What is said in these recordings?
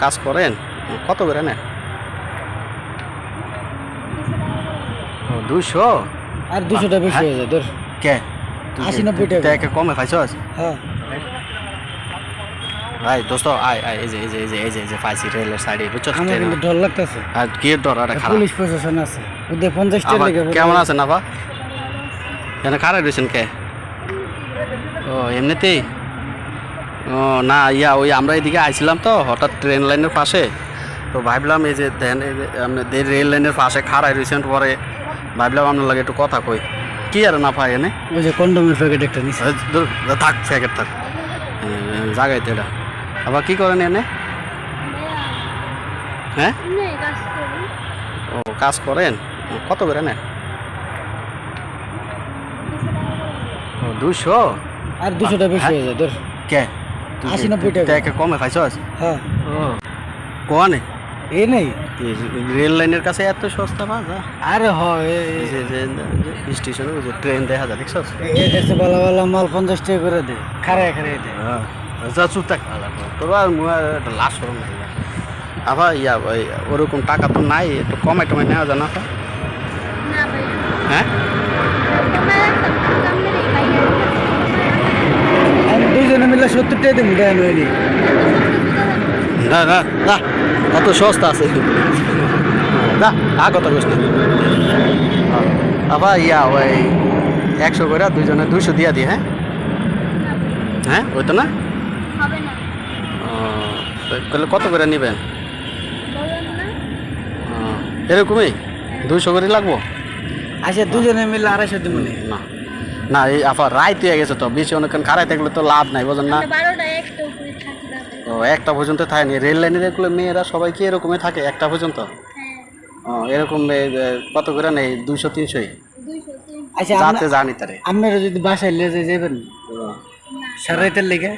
কাজ করেন? কত করে নেন? ও দুশো আর দুশোটা বেশি হয়ে। যায় তোর কে? আশি নব্বই টাকা। টাকা কমে পাইছস হ্যাঁ। ভাই দোস্ত আয় আয় এই যে এই যে এই যে এই যে এই যে পাইছি রেলের সাইডে আমার কিন্তু ডর লাগতেছে। আর কি ডর আরে খারাপ। পুলিশ প্রশাসন আছে। ওদের পঞ্চাশটা আবার লেগে কেমন আছেন আপা এখানে খারাপ রয়েছেন কে? ও এমনিতেই? ও না ইয়া ওই আমরা এদিকে আইছিলাম তো হঠাৎ ট্রেন লাইনের পাশে। তো ভাবলাম এই যে যে আপনাদের রেল লাইনের পাশে খাড়াই রয়েছেন পরে ভাবলাম আপনার লাগে একটু কথা কই। কি আর না পাই এনে? ওই যে কন্ডোমের প্যাকেট একটা দূর, থাক প্যাকেট থাক। জাগাইতে এটা। আবার কি করেন এনে? হ্যাঁ? ও কাজ করেন? কত করে নেন? ও দুশো আর দুশোটা বেশি হয়ে। যায় তোর কে? আশি নব্বই টাকা। কমে পাইছস হ্যাঁ। ও কোয়ানে এ নেই রেল লাইনের কাছে এত সস্তা পাওয়া যায় আরে হয় স্টেশনে ওই যে ট্রেন দেখা যায় দেখছস? কাছে ভালো ভালো মাল পঞ্চাশ টাকা করে দে খারায় খারায় দে। যা চুপ থাক তোর আর একটা লাশ সরম নাই আবার ইয়া ওরকম টাকা তো নাই একটু কমাই টমাই নেওয়া যায় না হ্যাঁ? দুজনে মিলে সত্তর টাকা দিন হয়নি না না না অত সস্তা আছে। না আ কত কষ্ট? আবার ইয়া ওই একশো করে দুজনে দুশো দিয়া দিই হ্যাঁ? হ্যাঁ ওই তো না। তাহলে কত করে নেবেন এরকমই? দুশো করে লাগবো? আচ্ছা দুজনে মিলে আড়াইশো দিব। নি। না এই আফা রায় তুই গেছে তো বেশি অনেকক্ষণ খারাই থাকলে তো লাভ নাই বোঝেন না? ও একটা পর্যন্ত থাকে নি রেল লাইনের এগুলো মেয়েরা সবাই কি এরকমই থাকে একটা পর্যন্ত? হ্যাঁ। ও এরকম কত করে নেই দুইশো তিনশোই আচ্ছা যাতে জানি তারে। আপনারা যদি বাসায় লে যাবেন সারাইতের লেগে।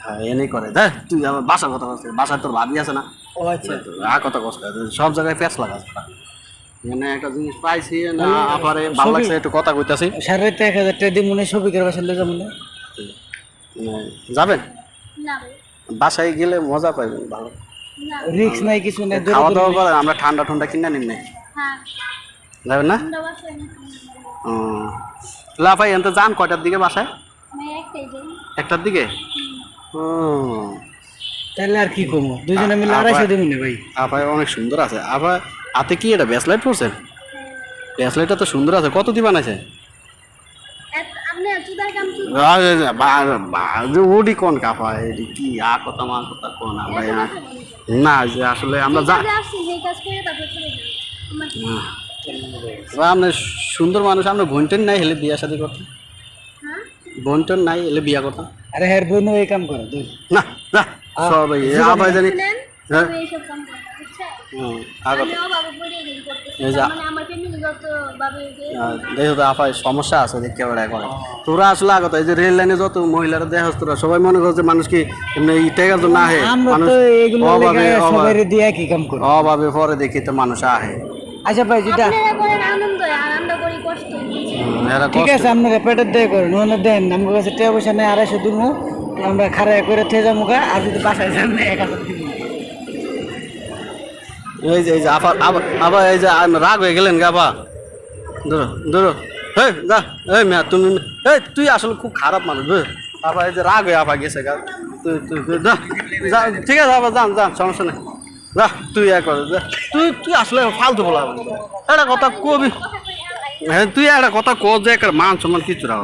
হ্যাঁ এনেই করে। দেখ তুই আমার বাসার কথা বলছিস বাসায় তোর ভাবি আছে না? ও আচ্ছা। আর কত কষ্ট সব জায়গায় প্যাঁচ লাগা মানে একটা জিনিস পাইছি না আপারে ভালো লাগছে একটু কথা কইতাছি। সারাইতে এক হাজার টাকা দিব মনে বাসায় লে যাব যাবেন? বাসায় গেলে মজা পাইবেন ভালো। রিক্স নাই কিছু নাই খাওয়া দাওয়া করে আমরা ঠান্ডা ঠান্ডা কিনে নিন নাই। হ্যাঁ। যাবেন না? না। ও। লাফাই যান কয়টার দিকে বাসায়? আমি একটাই যাই। একটার দিকে? ও। তাহলে আর কি কমো দুজনে মিলে আড়াইশো দিব না ভাই? আপায় অনেক সুন্দর আছে। আবার হাতে কি এটা ব্যাসলাইট পড়ছেন ব্যাসলাইটটা তো সুন্দর আছে কত দি বানাইছে? ওডি কোন কাপা এডি কি আ কথা মা কথা কোন আমরা না। যে আসলে আমরা যা সুন্দর মানুষ আমরা বোনটেন নাই হেলে বিয়া শাদি করতাম হ্যাঁ? বোনটেন নাই হেলে বিয়া করতাম আরে হ্যাঁ বোনও এই কাম করে না না সব আবার জানি হ্যাঁ। দেখো তো আপায় সমস্যা আছে দেখতে পারে এখন। তোরা আসলে আগত এই যে রেল লাইনে যত মহিলারা দেখা তোরা সবাই মনে করছে মানুষ কি এমনি এই টেকার জন্য আহে? মানুষ অভাবে পরে দেখি তো মানুষ আহে। আচ্ছা ভাই যেটা আপনারা করেন আনন্দ আর আমরা করি কষ্ট। হুম, এরা ঠিক আছে আপনারা পেটের দিয়ে করেন ওখানে দেন। আমার কাছে টাকা পয়সা নেই আড়াইশো দিব আমরা খারাই করে থেকে যাব আর যদি বাসায় যান এক হাজার দিব এই যে এই যে, আবার আবার এই যে রাগ হয়ে গেলেন গা, বা। ধরো ধরো। এই যা, এই মিয়া, তুমি এই তুই আসলে খুব খারাপ মানুষ আবার এই যে রাগ হয়ে আবার গেছে গা। তুই তুই যা ঠিক আছে, আবার যান যান, সমস্যা নেই। যা, তুই এক। তুই তুই আসলে ফালতু বলা একটা কথা কবি। হ্যাঁ তুই একটা কথা কো যে একটা মান সম্মান কিছু রাখ।